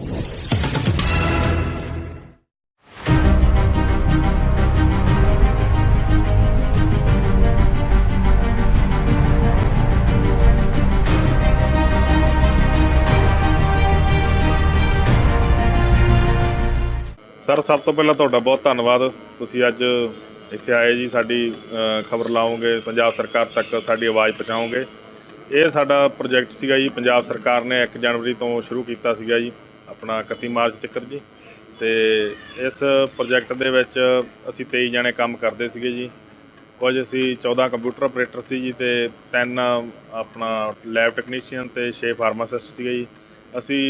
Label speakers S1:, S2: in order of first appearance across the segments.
S1: Sir, ਸਭ ਤੋਂ ਪਹਿਲਾਂ ਤੁਹਾਡਾ ਬਹੁਤ ਧੰਨਵਾਦ। ਤੁਸੀਂ ਅੱਜ ਇੱਥੇ ਆਏ ਜੀ, ਸਾਡੀ ਖਬਰ ਲਾਓਗੇ, ਪੰਜਾਬ ਸਰਕਾਰ ਤੱਕ ਸਾਡੀ ਆਵਾਜ਼ ਪਹੁੰਚਾਓਗੇ। ਇਹ ਸਾਡਾ ਪ੍ਰੋਜੈਕਟ ਸੀਗਾ ਜੀ, ਪੰਜਾਬ ਸਰਕਾਰ ਨੇ 1 ਜਨਵਰੀ ਤੋਂ ਸ਼ੁਰੂ ਕੀਤਾ ਸੀਗਾ ਜੀ। ਆਪਣਾ 31 ਮਾਰਚ ਤੱਕ ਜੀ। ਤੇ ਇਸ ਪ੍ਰੋਜੈਕਟ ਦੇ ਵਿੱਚ ਅਸੀਂ 23 ਜਣੇ ਕੰਮ ਕਰਦੇ ਸੀਗੇ ਜੀ। ਕੁਝ ਅਸੀਂ 14 ਕੰਪਿਊਟਰ ਆਪਰੇਟਰ ਸੀ ਜੀ ਤੇ 3 ਆਪਣਾ ਲੈਬ ਟੈਕਨੀਸ਼ੀਅਨ ਤੇ 6 ਫਾਰਮਾਸਿਸਟ ਸੀਗੇ ਜੀ। ਅਸੀਂ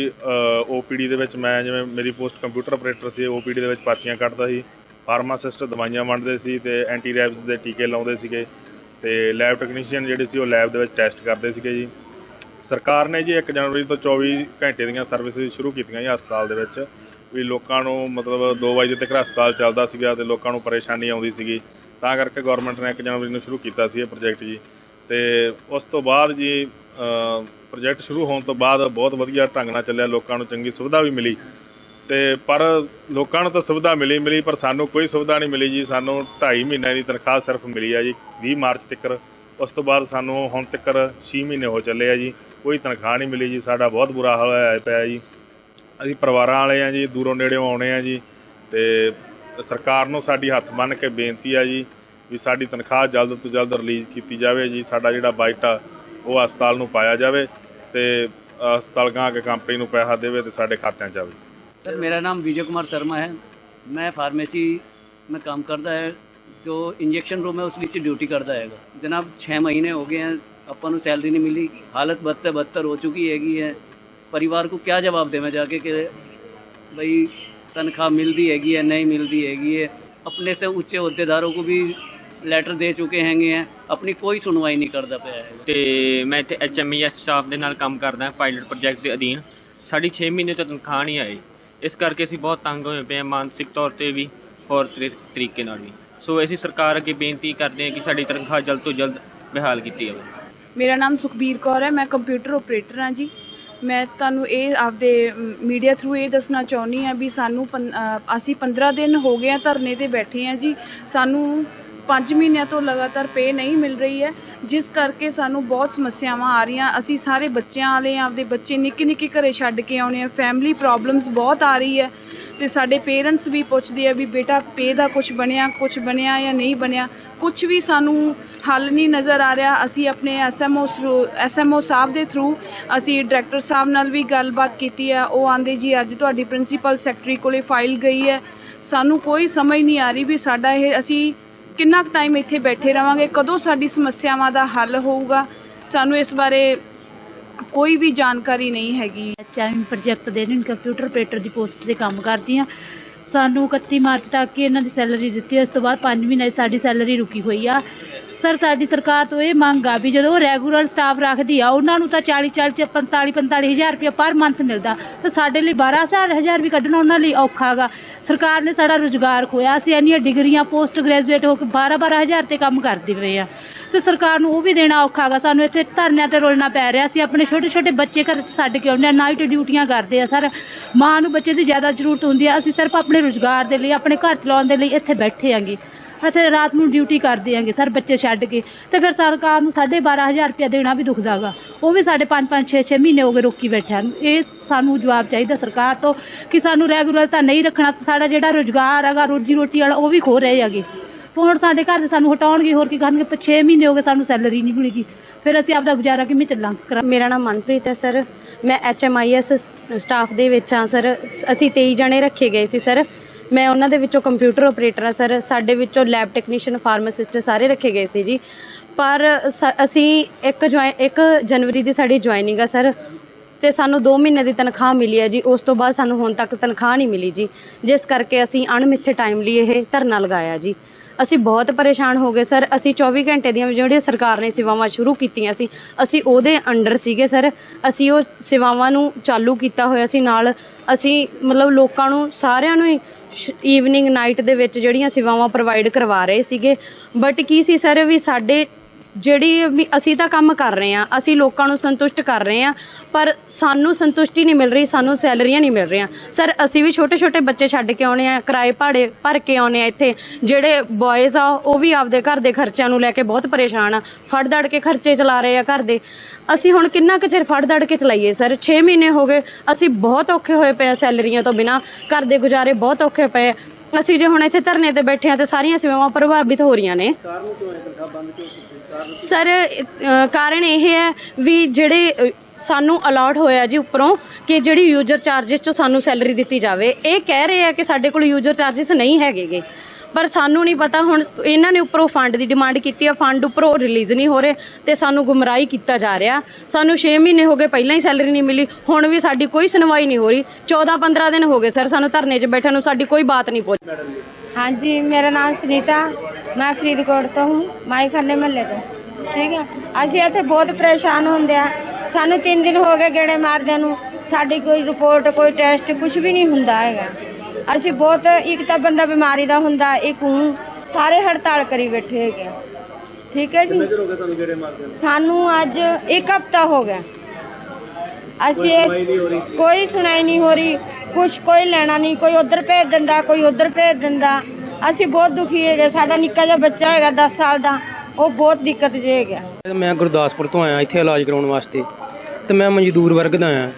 S1: ਓਪੀਡੀ ਦੇ ਵਿੱਚ ਮੈਂ ਜਿਵੇਂ ਮੇਰੀ ਪੋਸਟ ਕੰਪਿਊਟਰ ਆਪਰੇਟਰ ਸੀ ਓਪੀਡੀ ਦੇ ਵਿੱਚ ਪਾਚੀਆਂ ਕੱਢਦਾ ਸੀ। ਫਾਰਮਾਸਿਸਟ ਦਵਾਈਆਂ ਵੰਡਦੇ ਸੀ ਤੇ ਐਂਟੀ ਰੈਬਸ ਦੇ ਟੀਕੇ ਲਾਉਂਦੇ ਸੀਗੇ। ਤੇ ਲੈਬ ਟੈਕਨੀਸ਼ੀਅਨ ਜਿਹੜੇ ਸੀ ਉਹ ਲੈਬ ਦੇ ਵਿੱਚ ਟੈਸਟ ਕਰਦੇ ਸੀਗੇ ਜੀ। ਸਰਕਾਰ ਨੇ ਜੀ 1 ਜਨਵਰੀ ਤੋਂ 24 ਘੰਟੇ ਦੀਆਂ ਸਰਵਿਸਿਜ਼ ਸ਼ੁਰੂ ਕੀਤੀਆਂ ਜੀ ਹਸਪਤਾਲ ਦੇ ਵਿੱਚ, ਵੀ ਲੋਕਾਂ ਨੂੰ ਮਤਲਬ 2 ਵਜੇ ਤੱਕ ਹਸਪਤਾਲ ਚੱਲਦਾ ਸੀਗਾ ਤੇ ਲੋਕਾਂ ਨੂੰ ਪਰੇਸ਼ਾਨੀ ਆਉਂਦੀ ਸੀਗੀ। ਤਾਂ ਕਰਕੇ ਗਵਰਨਮੈਂਟ ਨੇ 1 ਜਨਵਰੀ ਨੂੰ ਸ਼ੁਰੂ ਕੀਤਾ ਸੀ ਇਹ ਪ੍ਰੋਜੈਕਟ ਜੀ। ਤੇ ਉਸ ਤੋਂ ਬਾਅਦ ਜੀ ਪ੍ਰੋਜੈਕਟ ਸ਼ੁਰੂ ਹੋਣ ਤੋਂ ਬਾਅਦ ਬਹੁਤ ਵਧੀਆ ਢੰਗ ਨਾਲ ਚੱਲਿਆ, ਲੋਕਾਂ ਨੂੰ ਚੰਗੀ ਸੁਵਿਧਾ ਵੀ ਮਿਲੀ। ਤੇ ਪਰ ਲੋਕਾਂ ਨੂੰ ਤਾਂ ਸੁਵਿਧਾ ਮਿਲੀ ਮਿਲੀ, ਪਰ ਸਾਨੂੰ ਕੋਈ ਸੁਵਿਧਾ ਨਹੀਂ ਮਿਲੀ ਜੀ। ਸਾਨੂੰ 2.5 ਮਹੀਨਿਆਂ ਦੀ ਤਨਖਾਹ ਸਿਰਫ ਮਿਲੀ ਆ ਜੀ 20 ਮਾਰਚ ਤੱਕ ਉਸ ਤੋਂ ਬਾਅਦ ਸਾਨੂੰ ਹੁਣ ਤੱਕ 6 ਮਹੀਨੇ ਹੋ ਚੱਲੇ ਆ ਜੀ। ਕੋਈ ਤਨਖਾਹ ਨਹੀਂ ਮਿਲੀ ਜੀ, ਸਾਡਾ ਬਹੁਤ ਬੁਰਾ ਹਾਲ ਹੋਇਆ ਪਿਆ ਜੀ। ਅਸੀਂ ਪਰਿਵਾਰਾਂ ਵਾਲੇ ਆ ਜੀ, ਦੂਰੋਂ ਨੇੜਿਓਂ ਆਉਣੇ ਆ ਜੀ ਤੇ ਸਰਕਾਰ ਨੂੰ ਸਾਡੀ ਹੱਥ ਮੰਨ ਕੇ ਬੇਨਤੀ ਆ ਜੀ ਵੀ ਸਾਡੀ ਤਨਖਾਹ ਜਲਦ ਤੋਂ ਜਲਦ ਰਿਲੀਜ਼ ਕੀਤੀ ਜਾਵੇ ਜੀ, ਸਾਡਾ ਜਿਹੜਾ ਬਾਈਟ ਆ, ਉਹ ਹਸਪਤਾਲ ਨੂੰ ਪਾਇਆ ਜਾਵੇ ਤੇ ਹਸਪਤਾਲ ਗਾਂ ਕੇ ਕੰਪਨੀ ਨੂੰ ਪੈਸਾ ਦੇਵੇ ਤੇ ਸਾਡੇ ਖਾਤਿਆਂ 'ਚ ਆਵੇ।
S2: ਸਰ, ਮੇਰਾ ਨਾਮ ਵਿਜੇ ਕੁਮਾਰ ਸ਼ਰਮਾ ਹੈ। ਮੈਂ ਫਾਰਮੇਸੀ ਮੈਂ ਕੰਮ ਕਰਦਾ ਹੈ, ਜੋ ਇੰਜੈਕਸ਼ਨ ਰੂਮ ਹੈ, ਉਸ ਵਿੱਚ ਡਿਊਟੀ ਕਰਦਾ ਹੈਗਾ। ਜਨਾਬ 6 ਮਹੀਨੇ ਹੋ ਗਏ हैं अपन ਨੂੰ ਸੈਲਰੀ ਨਹੀਂ ਮਿਲੀ ਹਾਲਤ ਬਦ ਸੇ ਬਦਤਰ ਹੋ ਚੁੱਕੀ ਹੈਗੀ ਹੈ ਪਰਿਵਾਰ को क्या जवाब दें मैं जाके कि भाई तनख्वाह मिलती हैगी है नहीं मिलती हैगी है अपने से ऊंचे अहदेदारों को भी ਲੈਟਰ ਦੇ ਚੁੱਕੇ ਹੈਗੇ ਹੈ ਆਪਣੀ ਕੋਈ ਸੁਣਵਾਈ ਨਹੀਂ ਕਰਦਾ ਪਿਆ ਹੈ
S3: ਤੇ ਮੈਂ ਇੱਥੇ ਐਚਐਮਈਐਸ ਸਟਾਫ ਦੇ ਨਾਲ ਕੰਮ ਕਰਦਾ ਹਾਂ ਪਾਇਲਟ ਪ੍ਰੋਜੈਕਟ ਦੇ ਅਧੀਨ ਸਾਡੀ 6 ਮਹੀਨੇ ਤੋਂ ਤਨਖਾਹ ਨਹੀਂ ਆਈ ਇਸ ਕਰਕੇ ਅਸੀਂ ਬਹੁਤ ਤੰਗ ਹੋਏ ਪਏ ਹਾਂ ਮਾਨਸਿਕ ਤੌਰ ਤੇ ਵੀ ਹੋਰ ਤਰੀ- ਤਰੀਕੇ ਨਾਲ ਵੀ ਸੋ ਅਸੀਂ ਸਰਕਾਰ ਅੱਗੇ ਬੇਨਤੀ ਕਰਦੇ ਹਾਂ ਕਿ ਸਾਡੀ ਤਨਖਾਹ ਜਲਦ ਤੋਂ ਜਲਦ ਬਹਾਲ ਕੀਤੀ ਜਾਵੇ
S4: ਮੇਰਾ ਨਾਮ ਸੁਖਬੀਰ ਕੌਰ ਹੈ, ਮੈਂ ਕੰਪਿਊਟਰ ਆਪਰੇਟਰ ਹਾਂ ਜੀ। ਮੈਂ ਤੁਹਾਨੂੰ ਇਹ ਆਪਦੇ ਮੀਡੀਆ ਥਰੂ ਇਹ ਦੱਸਣਾ ਚਾਹੁੰਦੀ ਹਾਂ ਵੀ ਸਾਨੂੰ ਪੰ- ਅਸੀਂ 15 ਦਿਨ ਹੋ ਗਏ ਆ ਧਰਨੇ ਤੇ ਬੈਠੇ ਹਾਂ ਜੀ। ਸਾਨੂੰ 5 ਮਹੀਨਿਆਂ ਤੋਂ ਲਗਾਤਾਰ ਪੇ ਨਹੀਂ ਮਿਲ ਰਹੀ ਹੈ, ਜਿਸ ਕਰਕੇ ਸਾਨੂੰ ਬਹੁਤ ਸਮੱਸਿਆਵਾਂ ਆ ਰਹੀਆਂ। ਅਸੀਂ ਸਾਰੇ ਬੱਚਿਆਂ ਵਾਲੇ, ਆਪਦੇ ਬੱਚੇ ਨਿੱਕੇ ਨਿੱਕੇ ਘਰੇ ਛੱਡ ਕੇ ਆਉਣੇ ਆ। ਫੈਮਿਲੀ ਪ੍ਰੋਬਲਮਸ ਬਹੁਤ ਆ ਰਹੀ ਹੈ। ਤੇ ਸਾਡੇ ਪੇਰੈਂਟਸ ਵੀ ਪੁੱਛਦੇ ਆ ਵੀ ਬੇਟਾ ਪੇ ਦਾ ਕੁਝ ਬਣਿਆ ਕੁਝ ਬਣਿਆ ਜਾਂ ਨਹੀਂ ਬਣਿਆ। ਕੁਝ ਵੀ ਸਾਨੂੰ ਹੱਲ ਨਹੀਂ ਨਜ਼ਰ ਆ ਰਿਹਾ, ਅਸੀਂ ਆਪਣੇ ਐਸਐਮਓ ਐਸਐਮਓ ਸਾਹਿਬ ਦੇ ਥਰੂ ਅਸੀਂ ਡਾਇਰੈਕਟਰ ਸਾਹਿਬ ਨਾਲ ਵੀ ਗੱਲਬਾਤ ਕੀਤੀ ਹੈ ਉਹ ਆਂਦੇ ਜੀ, ਅੱਜ ਤੁਹਾਡੀ ਪ੍ਰਿੰਸੀਪਲ ਸੈਕਟਰੀ ਕੋਲੇ ਫਾਈਲ ਗਈ ਹੈ। ਸਾਨੂੰ ਕੋਈ ਸਮਝ ਨਹੀਂ ਆ ਰਹੀ ਵੀ ਸਾਡਾ ਇਹ, ਅਸੀਂ ਕਿੰਨਾ ਕੁ ਟਾਈਮ ਇੱਥੇ ਬੈਠੇ ਰਵਾਂਗੇ, ਕਦੋਂ ਸਾਡੀ ਸਮੱਸਿਆਵਾਂ ਦਾ ਹੱਲ ਹੋਊਗਾ। ਸਾਨੂੰ ਇਸ ਬਾਰੇ ਕੋਈ ਵੀ ਜਾਣਕਾਰੀ ਨਹੀਂ ਹੈਗੀ।
S5: ਐਚਆਈਐਮ ਪ੍ਰੋਜੈਕਟ ਦੇ ਅਧੀਨ ਕੰਪਿਊਟਰ ਆਪਰੇਟਰ ਦੀ ਪੋਸਟ ਤੇ ਕੰਮ ਕਰਦੀ ਆ ਸਾਨੂੰ 31 ਮਾਰਚ ਤੱਕ ਇਹਨਾਂ ਦੀ ਸੈਲਰੀ ਦਿੱਤੀ ਉਸ ਤੋਂ ਬਾਅਦ 5 ਮਹੀਨੇ ਦੀ ਸਾਡੀ ਸੈਲਰੀ ਰੁਕੀ ਹੋਈ ਆ। ਸਰ, ਸਾਡੀ ਸਰਕਾਰ ਤੋਂ ਇਹ ਮੰਗ ਆ ਵੀ ਜਦੋਂ ਰੈਗੂਲਰ ਸਟਾਫ ਰੱਖਦੀ ਆ, ਉਹਨਾਂ ਨੂੰ ਤਾਂ 40 40 ਤੇ 45 45 ਹਜ਼ਾਰ ਰੁਪਏ ਪਰ ਮੰਥ ਮਿਲਦਾ। ਤਾਂ ਸਾਡੇ ਲਈ 12000 ਹਜ਼ਾਰ ਵੀ ਕੱਢਣਾ ਉਹਨਾਂ ਲਈ ਔਖਾ ਗਾ। ਸਰਕਾਰ ਨੇ ਸਾਡਾ ਰੁਜ਼ਗਾਰ ਖੋਇਆ, ਅਸੀਂ ਇੰਨੀਆਂ ਡਿਗਰੀਆਂ ਪੋਸਟ ਗ੍ਰੈਜੂਏਟ ਹੋ ਕੇ 12 12 ਹਜ਼ਾਰ ਤੇ ਕੰਮ ਕਰਦੇ ਪਏ ਆ। ਤੇ ਸਰਕਾਰ ਨੂੰ ਉਹ ਵੀ ਦੇਣਾ ਔਖਾ ਗਾ, ਸਾਨੂੰ ਇੱਥੇ ਧਰਨਿਆਂ ਤੇ ਰੋਲਣਾ ਪੈ ਰਿਹਾ। ਸੀ ਆਪਣੇ ਛੋਟੇ ਛੋਟੇ ਬੱਚੇ ਘਰ ਛੱਡ ਕੇ ਆਉਂਦੇ ਆ ਨਾਈਟ ਡਿਊਟੀਆਂ ਕਰਦੇ ਆ ਸਰ। ਮਾਂ ਨੂੰ ਬੱਚੇ ਦੀ ਜ਼ਿਆਦਾ ਜ਼ਰੂਰਤ ਹੁੰਦੀ ਆ, ਅਸੀਂ ਸਿਰਫ ਆਪਣੇ ਰੁਜ਼ਗਾਰ ਦੇ ਲਈ, ਆਪਣੇ ਘਰ ਚਲਾਉਣ ਦੇ ਲਈ ਇੱਥੇ ਬੈਠੇ ਆਂਗੇ। ਇੱਥੇ ਰਾਤ ਨੂੰ ਡਿਊਟੀ ਕਰਦੇ ਆਂਗੇ, ਸਰ ਬੱਚੇ ਛੱਡ ਕੇ। ਤੇ ਫਿਰ ਸਰਕਾਰ ਨੂੰ 12500 ਰੁਪਇਆ ਦੇਣਾ ਵੀ ਦੁਖਦਾਗਾ ਉਹ ਵੀ ਸਾਡੇ 5 5 6 6 ਮਹੀਨੇ ਹੋ ਗਏ ਰੋਕੀ ਬੈਠਿਆਂ ਨੂੰ ਇਹ ਸਾਨੂੰ ਜਵਾਬ ਚਾਹੀਦਾ ਸਰਕਾਰ ਤੋਂ ਕਿ ਸਾਨੂੰ ਰੈਗੂਲਰ ਤਾਂ ਨਹੀਂ ਰੱਖਣਾ, ਸਾਡਾ ਜਿਹੜਾ ਰੁਜ਼ਗਾਰ ਹੈਗਾ, ਰੋਜੀ ਰੋਟੀ ਵਾਲਾ, ਉਹ ਵੀ ਖੋ ਰਹੇ ਹੈਗੇ। ਹੁਣ ਸਾਡੇ ਘਰ ਦੇ ਸਾਨੂੰ ਹਟਾਉਣਗੇ, ਹੋਰ ਕੀ ਕਰਨਗੇ? 6 ਮਹੀਨੇ ਹੋ ਗਏ ਸਾਨੂੰ ਸੈਲਰੀ ਨਹੀਂ ਮਿਲੇਗੀ। ਫਿਰ ਅਸੀਂ ਆਪਦਾ ਗੁਜ਼ਾਰਾ ਕਿਵੇਂ ਚੱਲਾਂਗੇ
S6: ਮੇਰਾ ਨਾਮ ਮਨਪ੍ਰੀਤ ਹੈ, ਸਰ। ਮੈਂ ਐਚਐਮਆਈਐਸ ਸਟਾਫ ਦੇ ਵਿੱਚ ਹਾਂ, ਸਰ। ਅਸੀਂ 23 ਜਣੇ ਰੱਖੇ ਗਏ ਸੀ, ਸਰ। ਮੈਂ ਉਹਨਾਂ ਦੇ ਵਿੱਚੋਂ ਕੰਪਿਊਟਰ ਆਪਰੇਟਰ ਹਾਂ, ਸਰ। ਸਾਡੇ ਵਿੱਚੋਂ ਲੈਬ ਟੈਕਨੀਸ਼ੀਅਨ ਫਾਰਮਾਸਿਸਟ ਸਾਰੇ ਰੱਖੇ ਗਏ ਸੀ ਜੀ। ਪਰ ਅਸੀਂ 1 1 ਜਨਵਰੀ ਦੀ ਸਾਡੀ ਜੁਆਇਨਿੰਗ ਆ, ਸਰ। ਤੇ ਸਾਨੂੰ 2 ਮਹੀਨੇ ਦੀ ਤਨਖਾਹ ਮਿਲੀ ਹੈ ਜੀ। ਉਸ ਤੋਂ ਬਾਅਦ ਸਾਨੂੰ ਹੁਣ ਤੱਕ ਤਨਖਾਹ ਨਹੀਂ ਮਿਲੀ ਜੀ। ਜਿਸ ਕਰਕੇ ਅਸੀਂ ਅਣਮਿੱਥੇ ਟਾਈਮ ਲਈ ਇਹ ਧਰਨਾ ਲਗਾਇਆ ਜੀ। ਅਸੀਂ ਬਹੁਤ ਪਰੇਸ਼ਾਨ ਹੋ ਗਏ, ਸਰ। ਅਸੀਂ 24 ਘੰਟੇ ਦੀਆਂ ਜਿਹੜੀਆਂ ਸਰਕਾਰ ਨੇ ਸੇਵਾਵਾਂ ਸ਼ੁਰੂ ਕੀਤੀਆਂ ਸੀ, ਅਸੀਂ ਉਹਦੇ ਅੰਡਰ ਸੀਗੇ, ਸਰ। ਅਸੀਂ ਉਹ ਸੇਵਾਵਾਂ ਨੂੰ ਚਾਲੂ ਕੀਤਾ ਹੋਇਆ ਸੀ ਨਾਲ। ਅਸੀਂ ਮਤਲਬ ਲੋਕਾਂ ਨੂੰ ਸਾਰਿਆਂ ਨੂੰ ਹੀ ਈਵਨਿੰਗ ਨਾਈਟ ਦੇ ਵਿੱਚ ਜਿਹੜੀਆਂ ਸੇਵਾਵਾਂ ਪ੍ਰੋਵਾਈਡ ਕਰਵਾ ਰਹੇ ਸੀਗੇ। ਬਟ ਕੀ ਸੀ, ਸਰ, ਵੀ ਸਾਡੇ ਜਿਹੜੀ ਵੀ ਅਸੀਂ ਤਾਂ ਕੰਮ ਕਰ ਰਹੇ ਆ ਅਸੀਂ ਲੋਕਾਂ ਨੂੰ ਸੰਤੁਸ਼ਟ ਕਰ ਰਹੇ ਆ ਪਰ ਸਾਨੂੰ ਸੰਤੁਸ਼ਟੀ ਨਹੀਂ ਮਿਲ ਰਹੀ, ਸਾਨੂੰ ਸੈਲਰੀਆਂ ਨਹੀਂ ਮਿਲ ਰਹੀਆਂ। ਸਰ ਅਸੀਂ ਵੀ ਛੋਟੇ ਛੋਟੇ ਬੱਚੇ ਛੱਡ ਕੇ ਆਉਣੇ ਆ ਕਿਰਾਏ ਭਾੜੇ ਭਰ ਕੇ ਆਉਣੇ ਆ ਇੱਥੇ। ਜਿਹੜੇ ਬॉयਜ਼ ਆ, ਉਹ ਵੀ ਆਪਦੇ ਘਰ ਦੇ ਖਰਚਿਆਂ ਨੂੰ ਲੈ ਕੇ ਬਹੁਤ ਪਰੇਸ਼ਾਨ ਆ। ਫੜ ਦੜ ਕੇ ਖਰਚੇ ਚਲਾ ਰਹੇ ਆ ਘਰ ਦੇ। ਅਸੀਂ ਹੁਣ ਕਿੰਨਾ ਕੁ ਚਿਰ ਫੜ ਦੜ ਕੇ ਚਲਾਈਏ ਸਰ 6 ਮਹੀਨੇ ਹੋ ਗਏ, ਅਸੀਂ ਬਹੁਤ ਔਖੇ ਹੋਏ ਪਏ ਆ ਸੈਲਰੀਆਂ ਤੋਂ ਬਿਨਾ। ਘਰ ਦੇ ਗੁਜ਼ਾਰੇ ਬਹੁਤ ਔਖੇ ਪਏ ਅਸੀਂ ਜੇ ਹੁਣ ਇੱਥੇ ਧਰਨੇ ਤੇ ਬੈਠੇ ਆ ਤੇ ਸਾਰੀਆਂ ਸੇਵਾਵਾਂ ਪ੍ਰਭਾਵਿਤ ਹੋ ਰਹੀਆਂ ਨੇ। ਸਰ ਕਾਰਨ ਇਹ ਹੈ ਵੀ ਜਿਹੜੇ ਸਾਨੂੰ ਅਲਾਟ ਹੋਇਆ ਜੀ ਉੱਪਰੋਂ ਕਿ ਜਿਹੜੀ ਯੂਜ਼ਰ ਚਾਰजेस ਚੋਂ ਸਾਨੂੰ ਸੈਲਰੀ ਦਿੱਤੀ ਜਾਵੇ, ਇਹ ਕਹਿ ਰਹੇ ਆ ਕਿ ਸਾਡੇ ਕੋਲ ਯੂਜ਼ਰ ਚਾਰजेस ਨਹੀਂ ਹੈਗੇ ਪਰ ਸਾਨੂੰ ਨਹੀਂ ਪਤਾ ਹੁਣ ਇਹਨਾਂ ਨੇ ਉੱਪਰੋਂ ਫੰਡ ਦੀ ਡਿਮਾਂਡ ਕੀਤੀ ਆ ਫੰਡ ਉੱਪਰੋਂ ਰਿਲੀਜ਼ ਨਹੀਂ ਹੋ ਰਹੇ ਤੇ ਸਾਨੂੰ ਗੁੰਮਰਾਹੀ ਕੀਤਾ ਜਾ ਰਿਹਾ। ਸਾਨੂੰ 6 ਮਹੀਨੇ ਹੋ ਗਏ ਪਹਿਲਾਂ ਹੀ ਸੈਲਰੀ ਨਹੀਂ ਮਿਲੀ, ਹੁਣ ਵੀ ਸਾਡੀ ਕੋਈ ਸੁਣਵਾਈ ਨਹੀਂ ਹੋ ਰਹੀ। 14-15 ਦਿਨ ਹੋ ਗਏ ਸਰ ਸਾਨੂੰ ਧਰਨੇ 'ਚ ਬੈਠਣ ਨੂੰ, ਸਾਡੀ ਕੋਈ ਬਾਤ ਨਹੀਂ ਪੁੱਛ
S7: ਹਾਂਜੀ, ਮੇਰਾ ਨਾਮ ਸੁਨੀਤਾ। ਮੈਂ ਫਰੀਦਕੋਟ ਤੋਂ ਹੂੰ ਮਾਈ ਖੰਨੇ ਮਹੱਲੇ ਤੋਂ ਠੀਕ ਹੈ? ਅਸੀਂ ਇੱਥੇ ਬਹੁਤ ਪਰੇਸ਼ਾਨ ਹੁੰਦੇ ਆ। ਸਾਨੂੰ 3 ਦਿਨ ਹੋ ਗਏ ਗੇੜੇ ਮਾਰਦਿਆਂ ਨੂੰ। ਸਾਡੀ ਕੋਈ ਰਿਪੋਰਟ ਕੋਈ ਟੈਸਟ ਕੁਝ ਵੀ ਨਹੀਂ ਹੁੰਦਾ ਹੈਗਾ। ਅਸੀਂ ਬਹੁਤ ਇੱਕ ਤਾਂ ਬੰਦਾ ਬਿਮਾਰੀ ਦਾ ਹੁੰਦਾ ਇੱਕ ਹੂੰ ਸਾਰੇ ਹੜਤਾਲ ਕਰੀ ਬੈਠੇ ਹੈਗੇ। ਠੀਕ ਹੈ ਜੀ? ਸਾਨੂੰ ਅੱਜ ਇੱਕ ਹਫਤਾ ਹੋ ਗਿਆ। ਅਸੀਂ ਕੋਈ ਸੁਣਾਈ ਨਹੀਂ ਹੋ ਰਹੀ। ਕੁਛ ਕੋਈ ਲੈਣਾ ਨਹੀਂ ਕੋਈ ਉਧਰ ਭੇਜ ਦਿੰਦਾ ਕੋਈ ਉਧਰ ਭੇਜ ਦਿੰਦਾ। ਅਸੀਂ ਬਹੁਤ ਦੁਖੀ ਹੈਗੇ। ਸਾਡਾ ਨਿੱਕਾ ਜਿਹਾ ਬੱਚਾ ਹੈਗਾ 10 ਸਾਲ ਦਾ। ਉਹ ਬਹੁਤ ਦਿੱਕਤ ਜੇ ਹੈਗਾ।
S8: ਮੈਂ ਗੁਰਦਾਸਪੁਰ ਤੋਂ ਆਇਆ, ਇੱਥੇ ਇਲਾਜ ਕਰਾਉਣ ਵਾਸਤੇ। ਤੇ ਮੈਂ ਮਜ਼ਦੂਰ ਵਰਗ ਦਾ ਆਇਆ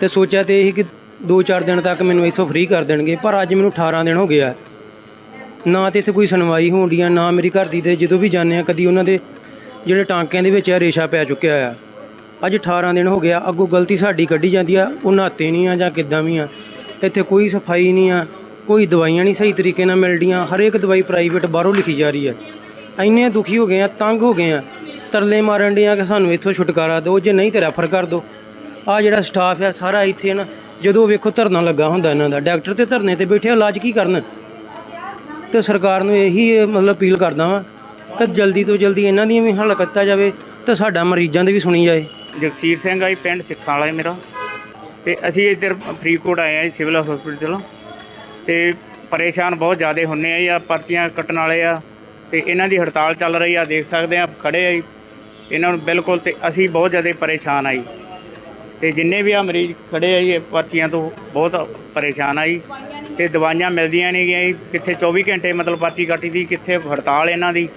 S8: ਤੇ ਸੋਚਿਆ ਤੇ ਇਹ ਕਿ 2-4 ਦਿਨ ਤੱਕ ਮੈਨੂੰ ਇੱਥੋਂ ਫ੍ਰੀ ਕਰ ਦੇਣਗੇ, ਪਰ ਅੱਜ ਮੈਨੂੰ 18 ਦਿਨ ਹੋ ਗਿਆ ਨਾ ਤੇ ਇੱਥੇ ਕੋਈ ਸੁਣਵਾਈ ਹੋਣੀ ਆ, ਨਾ ਮੇਰੀ ਘਰ ਦੀ ਤੇ ਜਦੋਂ ਵੀ ਜਾਂਦੇ ਆ, ਕਦੀ ਉਹਨਾਂ ਦੇ ਜਿਹੜੇ ਟਾਂਕਿਆਂ ਦੇ ਵਿੱਚ ਆ ਰੇਸ਼ਾ ਪੈ ਚੁੱਕਿਆ ਆ। ਅੱਜ 18 ਦਿਨ ਹੋ ਗਿਆ ਅੱਗੋਂ ਗਲਤੀ ਸਾਡੀ ਕੱਢੀ ਜਾਂਦੀ ਆ, ਉਹ ਨਹਾਤੇ ਨਹੀਂ ਆ ਜਾਂ ਕਿੱਦਾਂ ਵੀ ਆ। ਇੱਥੇ ਕੋਈ ਸਫ਼ਾਈ ਨਹੀਂ ਆ। ਕੋਈ ਦਵਾਈਆਂ ਨਹੀਂ ਸਹੀ ਤਰੀਕੇ ਨਾਲ ਮਿਲਦੀਆਂ, ਹਰੇਕ ਦਵਾਈ ਪ੍ਰਾਈਵੇਟ ਬਾਹਰੋਂ ਲਿਖੀ ਜਾ ਰਹੀ ਆ ਇੰਨੇ ਦੁਖੀ ਹੋ ਗਏ ਆ ਤੰਗ ਹੋ ਗਏ ਆ ਤਰਲੇ ਮਾਰਨ ਡੇ ਆ ਕਿ ਸਾਨੂੰ ਇੱਥੋਂ ਛੁਟਕਾਰਾ ਦਿਓ, ਜੇ ਨਹੀਂ ਤੇ ਰੈਫਰ ਕਰ ਦਿਓ। ਆ ਜਿਹੜਾ ਸਟਾਫ ਆ ਸਾਰਾ ਇੱਥੇ ਨਾ, ਜਦੋਂ ਵੇਖੋ ਧਰਨਾ ਲੱਗਾ ਹੁੰਦਾ ਇਹਨਾਂ ਦਾ, ਡਾਕਟਰ ਤੇ ਧਰਨੇ ਤੇ ਬੈਠੇ ਇਲਾਜ ਕੀ ਕਰਨ? ਤੇ ਸਰਕਾਰ ਨੂੰ ਇਹੀ ਮਤਲਬ ਅਪੀਲ ਕਰਦਾ ਵਾਂ ਕਿ ਜਲਦੀ ਤੋਂ ਜਲਦੀ ਇਹਨਾਂ ਦੀ ਵੀ ਹੱਲ ਕੀਤਾ ਜਾਵੇ ਤੇ ਸਾਡਾ ਮਰੀਜ਼ਾਂ ਦੀ ਵੀ ਸੁਣੀ ਜਾਏ।
S9: ਜਗਸੀਰ ਸਿੰਘ ਆਈ ਪਿੰਡ ਸਿੱਖਾਂ ਵਾਲਾ ਮੇਰਾ। ਤੇ ਅਸੀਂ ਇੱਧਰ ਫਰੀਦਕੋਟ ਆਏ ਆ ਸਿਵਲ ਹਸਪੀਟਲ ਤੇ ਪਰੇਸ਼ਾਨ ਬਹੁਤ ਜ਼ਿਆਦਾ ਹੁੰਨੇ ਆ ਜੀ ਪਰਚੀਆਂ ਕੱਟਣ ਵਾਲੇ ਆ ਤੇ ਇਹਨਾਂ ਦੀ ਹੜਤਾਲ ਚੱਲ ਰਹੀ ਆ, ਦੇਖ ਸਕਦੇ ਆ ਖੜੇ ਆ ਜੀ। ਇਹਨਾਂ ਨੂੰ ਬਿਲਕੁਲ ਤੇ ਅਸੀਂ ਬਹੁਤ ਜ਼ਿਆਦਾ ਪਰੇਸ਼ਾਨ ਆ ਜੀ। ਤੇ ਜਿੰਨੇ ਵੀ ਆ ਮਰੀਜ਼ ਖੜੇ ਆ ਜੀ, ਇਹ ਪਰਚੀਆਂ ਤੋਂ ਬਹੁਤ ਪਰੇਸ਼ਾਨ ਆ ਜੀ। ਤੇ ਦਵਾਈਆਂ ਮਿਲਦੀਆਂ ਨਹੀਂ ਗਈਆਂ ਜੀ, ਕਿੱਥੇ 24 ਘੰਟੇ ਮਤਲਬ ਪਰਚੀ ਕੱਟੀ ਦੀ, ਕਿੱਥੇ ਹੜਤਾਲ ਇਹਨਾਂ ਦੀ,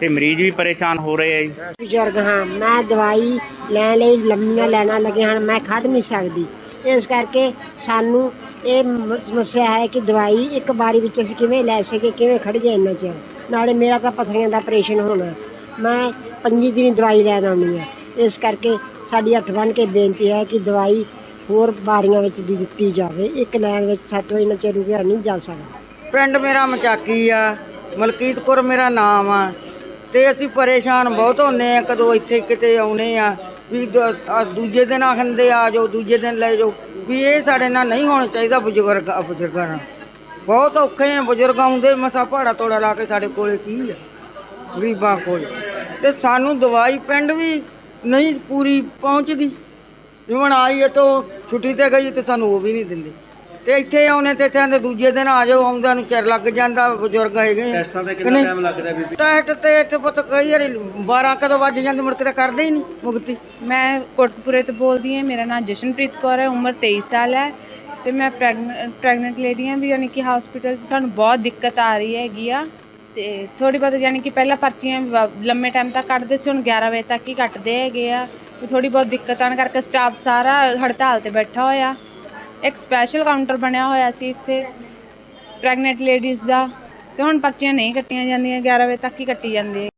S9: ਤੇ ਮਰੀਜ਼ ਵੀ ਪਰੇਸ਼ਾਨ ਹੋ ਰਹੇ ਆ ਜੀ।
S10: ਬਜ਼ੁਰਗ ਹਾਂ, ਮੈਂ ਦਵਾਈ ਲੈਣ ਲਈ, ਲੰਮੀਆਂ ਲੈਣਾ ਲੱਗੇ ਹਨ, ਮੈਂ ਖੜ ਨਹੀਂ ਸਕਦੀ। ਇਸ ਕਰਕੇ ਸਾਨੂੰ ਇਹ ਸਮੱਸਿਆ ਹੈ ਕਿ ਦਵਾਈ ਇੱਕ ਵਾਰੀ ਵਿੱਚ ਅਸੀਂ ਕਿਵੇਂ ਲੈ ਸਕੇ ਕਿਵੇਂ ਖੜ ਜਾਏ ਇੰਨਾ ਚਿਰ ਨਾਲੇ ਮੇਰਾ ਤਾਂ ਪਥਰੀਆਂ ਦਾ ਆਪਰੇਸ਼ਨ ਹੋਣਾ। ਮੈਂ ਪੰਜੀ ਦਿਨ ਦਵਾਈ ਲੈਣ ਆਉਣੀ ਹੈ। ਇਸ ਕਰਕੇ ਸਾਡੀ ਹੱਥ ਬੰਨ੍ਹ ਕੇ ਬੇਨਤੀ ਹੈ ਕਿ ਦਵਾਈ ਹੋਰ ਬਾਰੀਆਂ ਵਿੱਚ ਦੀ ਦਿੱਤੀ ਜਾਵੇ। ਇੱਕ ਲੈਣ ਵਿੱਚ ਸਾਤੋਂ ਇੰਨਾ ਚਿਰ ਰੁਕਿਆ ਨਹੀਂ ਜਾ ਸਕਦਾ।
S11: ਪਿੰਡ ਮੇਰਾ ਮਚਾਕੀ ਆ ਮਲਕੀਤ ਕੌਰ ਮੇਰਾ ਨਾਮ ਆ। ਤੇ ਅਸੀਂ ਪਰੇਸ਼ਾਨ ਬਹੁਤ ਹੁੰਨੇ ਆ, ਕਦੋਂ ਇੱਥੇ ਕਿਤੇ ਆਉਨੇ ਆ। ਵੀ ਦ- ਆਹ ਦੂਜੇ ਦਿਨ ਆਖੰਦੇ ਆ ਜਾਓ, ਦੂਜੇ ਦਿਨ ਲੈ ਜਾਓ। ਵੀ ਇਹ ਸਾਡੇ ਨਾਲ ਨਹੀਂ ਹੋਣਾ ਚਾਹੀਦਾ ਬਜ਼ੁਰਗ ਬਜ਼ੁਰਗਾਂ ਨਾਲ। ਬਹੁਤ ਔਖੇ ਆ, ਬਜ਼ੁਰਗ ਆਉਂਦੇ, ਮਸਾ ਪਹਾੜਾ ਤੋੜਾ ਲਾ ਕੇ ਸਾਡੇ ਕੋਲੇ ਕੀ ਆ? ਗਰੀਬਾਂ ਕੋਲ। ਤੇ ਸਾਨੂੰ ਦਵਾਈ ਪਿੰਡ ਵੀ ਨਹੀਂ ਪੂਰੀ ਪਹੁੰਚਦੀ ਜਿਵੇਂ ਆਈ ਹੈ ਤਾਂ ਛੁੱਟੀ ਤੇ ਗਈ ਤੇ ਸਾਨੂੰ ਉਹ ਵੀ ਨਹੀਂ ਦਿੰਦੇ। ਤੇ ਇੱਥੇ ਆਉਨੇ ਤੇ ਇੱਥੇ ਆਂਦੇ ਦੂਜੇ ਦਿਨ ਆ ਜਾਓ ਆਉਂਦਿਆਂ ਨੂੰ ਚਿਰ ਲੱਗ ਜਾਂਦਾ ਬਜ਼ੁਰਗ ਹੈਗੇ ਟੈਸਟਾਂ ਤੇ ਕਿੰਨਾ ਟਾਈਮ ਲੱਗਦਾ ਬੀਬੀ ਟੈਸਟ ਤੇ ਇੱਥੇ ਪੁੱਤ ਕਈ ਵਾਰੀ 12 ਕਦੋਂ ਵੱਜ ਜਾਂਦੇ ਮੁੜ ਕੇ ਤਾਂ ਕਰਦੇ ਹੀ ਨਹੀਂ ਮੁਕਤੀ।
S4: ਮੈਂ ਕੋਟਪੁਰੇ ਤੋਂ ਬੋਲਦੀ ਹਾਂ ਮੇਰਾ ਨਾਮ ਜਸ਼ਨਪ੍ਰੀਤ ਕੌਰ ਹੈ ਉਮਰ 23 ਸਾਲ ਹੈ ਤੇ ਮੈਂ ਪ੍ਰੈਗਨੈਂਟ ਲੇਡੀ ਹਾਂ ਵੀ ਯਾਨੀ ਕਿ ਹਸਪੀਟਲ 'ਚ ਸਾਨੂੰ ਬਹੁਤ ਦਿੱਕਤ ਆ ਰਹੀ ਹੈਗੀ ਆ ਤੇ ਥੋੜੀ ਬਹੁਤ ਯਾਨੀ ਕਿ ਪਹਿਲਾਂ ਪਰਚੀਆਂ ਵ- ਲੰਮੇ ਟਾਈਮ ਤੱਕ ਕੱਟਦੇ ਸੀ ਹੁਣ 11 ਵਜੇ ਤੱਕ ਹੀ ਕੱਟਦੇ ਹੈਗੇ ਆ ਥੋੜੀ ਬਹੁਤ ਦਿੱਕਤ ਆਣ ਕਰਕੇ ਸਟਾਫ ਸਾਰਾ ਹੜਤਾਲ ਤੇ ਬੈਠਾ ਹੋਇਆ। ਇੱਕ ਸਪੈਸ਼ਲ ਕਾਊਂਟਰ ਬਣਿਆ ਹੋਇਆ ਸੀ ਇੱਥੇ ਪ੍ਰੈਗਨੈਂਟ ਲੇਡੀਜ਼ ਦਾ, ਤੇ ਹੁਣ ਪਰਚੀਆਂ ਨਹੀਂ ਕੱਟੀਆਂ ਜਾਂਦੀਆਂ 11 ਵਜੇ ਤੱਕ ਹੀ ਕੱਟੀ ਜਾਂਦੀ ਹੈ।